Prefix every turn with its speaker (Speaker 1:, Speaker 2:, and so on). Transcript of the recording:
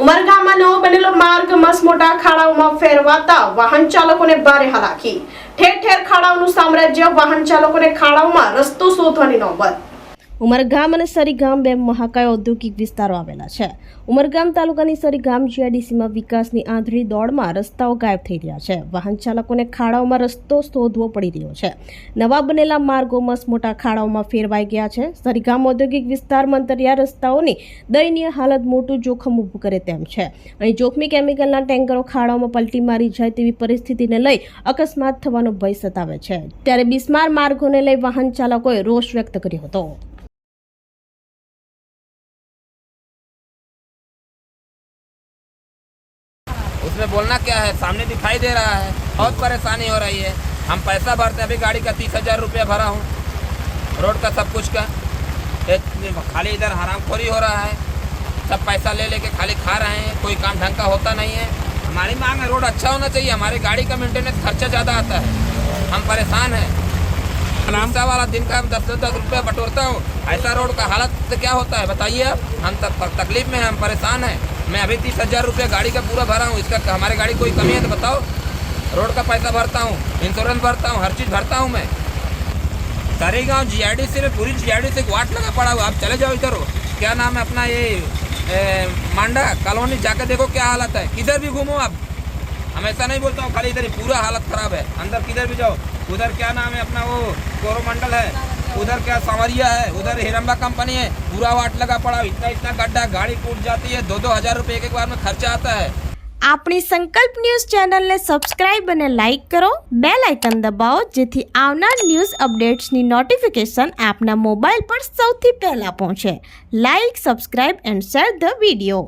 Speaker 1: ઉમરગામમાં નવો બનેલો માર્ગ મસમોટા ખાડાઓમાં ફેરવાતા વાહન ચાલકોને ભારે હાલાકી. ઠેર ઠેર ખાડાઓનું સામ્રાજ્ય વાહન ચાલકોને ખાડાઓમાં રસ્તો શોધવાની નોબત. ઉમરગામ અને સરીગામ બે મહાકાય ઔદ્યોગિક વિસ્તારો આવેલા છે. ઉમરગામ તાલુકાની સરીગામ જીઆઈડીસીમાં વિકાસની આંધળી દોડમાં રસ્તાઓ ગાયબ થઈ રહ્યા છે. વાહન ચાલકોને ખાડાઓમાં રસ્તો શોધવો પડી રહ્યો છે. નવા બનેલા માર્ગો મસમોટા ખાડાઓમાં ફેરવાઈ ગયા છે. સરીગામ ઔદ્યોગિક વિસ્તારમાં અંતરિયા રસ્તાઓની દયનીય હાલત મોટું જોખમ ઊભું કરે તેમ છે. અહીં જોખમી કેમિકલના ટેન્કરો ખાડાઓમાં પલટી મારી જાય તેવી પરિસ્થિતિને લઈ અકસ્માત થવાનો ભય સતાવે છે. ત્યારે બિસ્માર માર્ગોને લઈ વાહન ચાલકોએ રોષ વ્યક્ત કર્યો હતો.
Speaker 2: उसमें बोलना क्या है? सामने दिखाई दे रहा है। बहुत परेशानी हो रही है। हम पैसा भरते हैं अभी गाड़ी का तीस हज़ार रुपया भरा हूँ। रोड का सब कुछ का। खाली इधर हरामखोरी हो रहा है। सब पैसा ले लेके खाली खा रहे हैं। कोई काम ढंग का होता नहीं है। हमारी मांग है रोड अच्छा होना चाहिए। हमारी गाड़ी का मेंटेनेंस खर्चा ज़्यादा आता है। हम परेशान हैं। रिक्शा वाला दिन का दस दस दस रुपया बटोरता हूँ। ऐसा रोड का हालत से क्या होता है बताइए आप। हम तक तकलीफ़ में हैं हम परेशान हैं। मैं अभी तीस हज़ार रुपये गाड़ी का पूरा भरा हूँ। इसका हमारे गाड़ी कोई कमी है तो बताओ। रोड का पैसा भरता हूँ इंश्योरेंस भरता हूँ, हर चीज़ भरता हूँ मैं। सारी गाँव जी आई डी से पूरी जी आई डी से वाट लगा पड़ा हुआ आप चले जाओ इधर। क्या नाम है अपना ये मांडा कॉलोनी? जाकर देखो क्या हालत है। किधर भी घूमो आप। हम ऐसा नहीं बोलता हूँ, खाली इधर ही पूरा हालत खराब है। अंदर किधर भी जाओ। उधर क्या नाम है अपना वो, कोरोमंडल है। उधर क्या सांवरिया है उधर हिरम्बा कंपनी है पूरा वाट लगा पड़ा इतना इतना गड्ढा गाड़ी कूट जाती है दो दो हजार रुपये एक एक बार में खर्चा आता है
Speaker 1: આપણી સંકલ્પ ન્યૂઝ ચેનલને સબસ્ક્રાઇબ અને લાઇક કરો બે લાઇકન દબાવો જેથી આવનાર ન્યૂઝ અપડેટ્સની નોટિફિકેશન આપના મોબાઈલ પર સૌથી પહેલા પહોંચે like subscribe and share the video